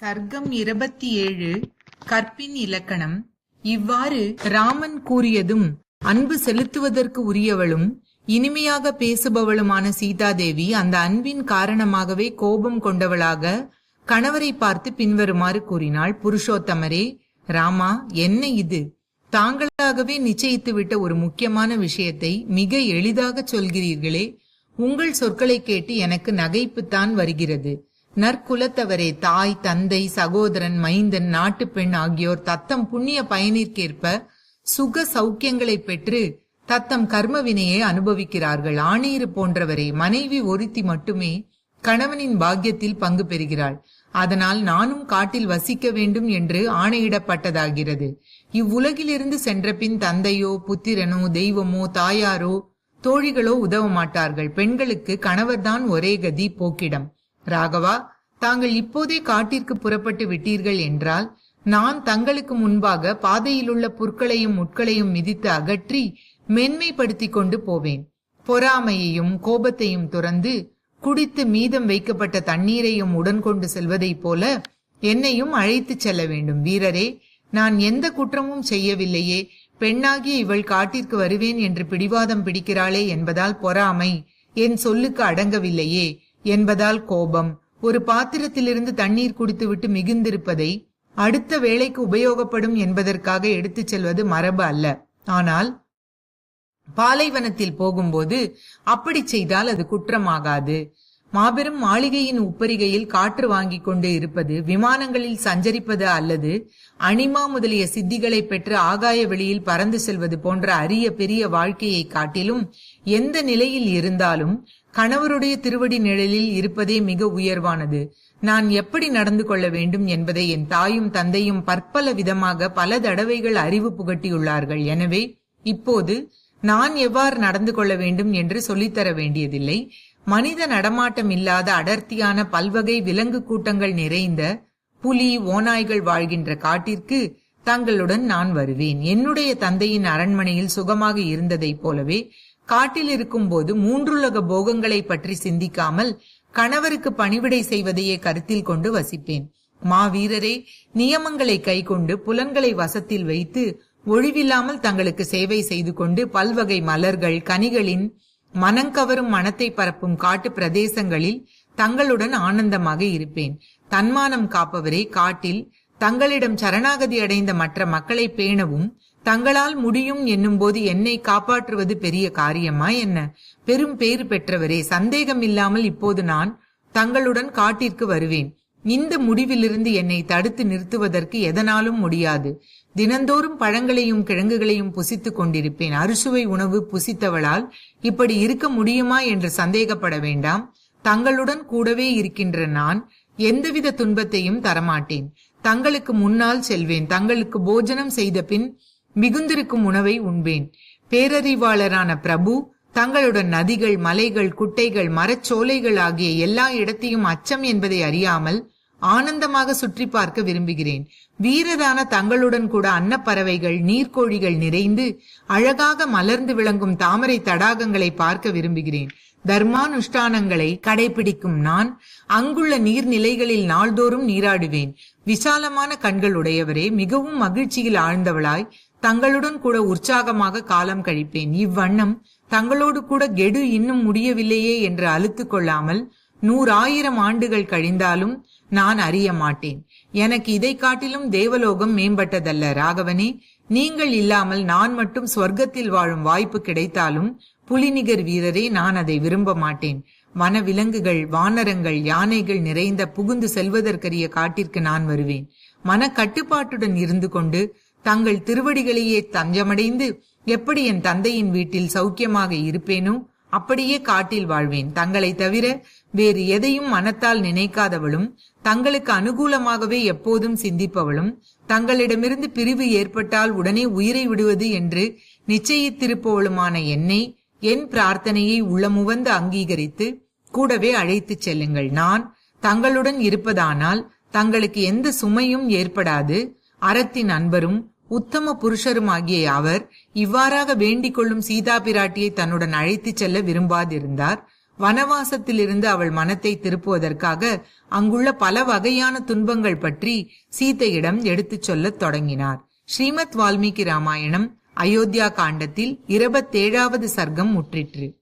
சர்க்கம் இருபத்தி ஏழு கற்பின் இலக்கணம். இவ்வாறு ராமன் கூறியதும் அன்பு செலுத்துவதற்கு உரியவளும் இனிமையாக பேசுபவளுமான சீதாதேவி அந்த அன்பின் காரணமாகவே கோபம் கொண்டவளாக கணவரை பார்த்து பின்வருமாறு கூறினாள். புருஷோத்தமரே ராமா என்ன இது? தாங்களாகவே நிச்சயித்துவிட்ட ஒரு முக்கியமான விஷயத்தை மிக எளிதாக சொல்கிறீர்களே. உங்கள் சொற்களை கேட்டு எனக்கு நகைப்புத்தான் வருகிறது. நற்குலத்தவரே தாய் தந்தை சகோதரன் மைந்தன் நாட்டுப்பெண் ஆகியோர் தத்தம் புண்ணிய பயனிற்கேற்ப சுக சௌக்கியங்களை பெற்று தத்தம் கர்மவினையை அனுபவிக்கிறார்கள். ஆணீரு போன்றவரே மனைவி ஒருத்தி மட்டுமே கணவனின் பாக்கியத்தில் பங்கு பெறுகிறாள். அதனால் நானும் காட்டில் வசிக்க வேண்டும் என்று ஆணையிடப்பட்டதாகிறது. இவ்வுலகிலிருந்து சென்றபின் தந்தையோ புத்திரனோ தெய்வமோ தாயாரோ தோழிகளோ உதவ மாட்டார்கள். பெண்களுக்கு கணவர்தான் ஒரே கதி போக்கிடம். ராகவா தாங்கள் இப்போதே காட்டிற்கு புறப்பட்டு விட்டீர்கள் என்றால் நான் தங்களுக்கு முன்பாக பாதையிலுள்ள புற்களையும் முட்களையும் மிதித்து அகற்றி மென்மைப்படுத்திக் கொண்டு போவேன். பொறாமையையும் கோபத்தையும் துறந்து குடித்து மீதம் வைக்கப்பட்ட தண்ணீரையும் உடன் கொண்டு செல்வதைப் போல என்னையும் அழைத்துச் செல்ல வேண்டும். வீரரே நான் எந்த குற்றமும் செய்யவில்லையே. பெண்ணாகிய இவள் காட்டிற்கு வருவேன் என்று பிடிவாதம் பிடிக்கிறாளே என்பதால் பொறாமை என் சொல்லுக்கு அடங்கவில்லையே. என்பதால் கோபம். ஒரு பாத்திரத்திலிருந்து தண்ணீர் குடித்துவிட்டு மிகுந்திருப்பதை அடுத்த வேலைக்கு உபயோகப்படும் என்பதற்காக எடுத்துச் செல்வது மரபு அல்ல. ஆனால் பாலைவனத்தில் போகும்போது அப்படி செய்தால் அது குற்றமாகாது. மாபெரும் மாளிகையின் உப்பரிகையில் காற்று வாங்கிக் கொண்டு இருப்பது விமானங்களில் சஞ்சரிப்பது அல்லது அனிமா முதலிய சித்திகளை பெற்று ஆகாய வெளியில் பறந்து செல்வது போன்ற அரிய பெரிய வாழ்க்கையை காட்டிலும் எந்த நிலையில் இருந்தாலும் கணவருடைய திருவடி நிழலில் இருப்பதே மிக உயர்வானது. நான் எப்படி நடந்து கொள்ள வேண்டும் என்பதை என் தாயும் தந்தையும் பற்பல விதமாக பல தடவைகள் அறிவு புகட்டியுள்ளார்கள். எனவே இப்போது நான் எவ்வாறு நடந்து கொள்ள வேண்டும் என்று சொல்லித்தர வேண்டியதில்லை. மனித நடமாட்டம் இல்லாத அடர்த்தியான பல்வகை விலங்கு கூட்டங்கள் நிறைந்த புலி ஓநாய்கள் வாழ்கின்ற காட்டிற்கு தங்களுடன் நான் வருவேன். என்னுடைய தந்தையின் அரண்மனையில் சுகமாக இருந்ததைப் போலவே காட்டில் இருக்கும்போது மூன்றுலக போகங்களை பற்றி சிந்திக்காமல் கணவருக்கு பணிவிடை செய்வதையே கருத்தில் கொண்டு வசிப்பேன். மா வீரரே நியமங்களை கைக்கொண்டு புலன்களை வசத்தில் வைத்து ஒழிவில்லாமல் தங்களுக்கு சேவை செய்து கொண்டு பல்வகை மலர்கள் கனிகளின் மனங்கவரும் மனத்தை பரப்பும் காட்டு பிரதேசங்களில் தங்களுடன் ஆனந்தமாக இருப்பேன். தன்மானம் காப்பவரே காட்டில் தங்களிடம் சரணாகதி அடைந்த மற்ற மக்களை பேணவும் தங்களால் முடியும் என்னும்போது என்னை காப்பாற்றுவது பெரிய காரியமா என்ன? பெரும் பேறு பெற்றவரே சந்தேகம் இல்லாமல் இப்போது நான் தங்களுடன் காட்டிற்கு வருவேன். இந்த முடிவிலிருந்து என்னை தடுத்து நிறுத்துவதற்கு எதனாலும் முடியாது. தினந்தோறும் பழங்களையும் கிழங்குகளையும் புசித்துக் கொண்டிருப்பேன். அறுசுவை உணவு புசித்தவளால் இப்படி இருக்க முடியுமா என்று சந்தேகப்பட வேண்டாம். தங்களுடன் கூடவே இருக்கின்ற நான் எந்தவித துன்பத்தையும் தரமாட்டேன். தங்களுக்கு முன்னால் செல்வேன். தங்களுக்கு போஜனம் செய்த பின் மிகுந்திருக்கும் உணவை உண்பேன். பேரறிவாளரான பிரபு தங்களுடன் நதிகள் மலைகள் குட்டைகள் மரச்சோலைகள் ஆகிய எல்லா இடத்தையும் அச்சம் என்பதை அறியாமல் ஆனந்தமாக சுற்றி பார்க்க விரும்புகிறேன். வீரதான தங்களுடன் கூட அன்னப்பறவைகள் நீர்க்கோழிகள் நிறைந்து அழகாக மலர்ந்து விளங்கும் தாமரை தடாகங்களை பார்க்க விரும்புகிறேன். தர்மானுஷ்டானங்களை கடைபிடிக்கும் நான் அங்குள்ள நீர்நிலைகளில் நாள்தோறும் நீராடுவேன். விசாலமான கண்கள் உடையவரே மிகவும் மகிழ்ச்சியில் ஆழ்ந்தவளாய் தங்களுடன் கூட உற்சாகமாக காலம் கழிப்பேன். இவ்வண்ணம் தங்களோடு கூட கெடு இன்னும் முடியவில்லையே என்று அழுத்து கொள்ளாமல் நூறாயிரம் ஆண்டுகள் கழிந்தாலும் நான் அறிய மாட்டேன். எனக்கு இதை காட்டிலும் தேவலோகம் மேம்பட்டதல்ல. ராகவனே நீங்கள் இல்லாமல் நான் மட்டும் சொர்க்கத்தில் வாழும் வாய்ப்பு கிடைத்தாலும் புலிநிகர் வீரரே நான் அதை விரும்ப மாட்டேன். வனவிலங்குகள் வானரங்கள் யானைகள் நிறைந்த புகுந்து செல்வதற்கரிய காட்டிற்கு நான் வருவேன். மன கட்டுப்பாட்டுடன் இருந்து கொண்டு தங்கள் திருவடிகளையே தஞ்சமடைந்து எப்படி என் தந்தையின் வீட்டில் சௌக்கியமாக இருப்பேனோ அப்படியே காட்டில் வாழ்வேன். தங்களை தவிர வேறு எதையும் மனத்தால் நினைக்காதவளும் தங்களுக்கு அனுகூலமாகவே எப்போதும் சிந்திப்பவளும் தங்களிடமிருந்து பிரிவு ஏற்பட்டால் உடனே உயிரை விடுவது என்று நிச்சயித்திருப்பவளுமான என்னை என் பிரார்த்தனையை உள்ளமுவந்து அங்கீகரித்து கூடவே அழைத்துச் செல்லுங்கள். நான் தங்களுடன் இருப்பதானால் தங்களுக்கு எந்த சுமையும் ஏற்படாது. அறத்தின் அன்பரும் உத்தம புருஷருமாகிய அவர் இவ்வாறாக வேண்டிக் கொள்ளும் சீதா பிராட்டியை தன்னுடன் அழைத்துச் செல்ல விரும்பாதிருந்தார். வனவாசத்திலிருந்து அவள் மனத்தை திருப்புவதற்காக அங்குள்ள பல வகையான துன்பங்கள் பற்றி சீதையிடம் எடுத்துச் சொல்லத் தொடங்கினார். ஸ்ரீமத் வால்மீகி ராமாயணம் அயோத்தியா காண்டத்தில் இருபத்தேழாவது சர்க்கம் முற்றிற்று.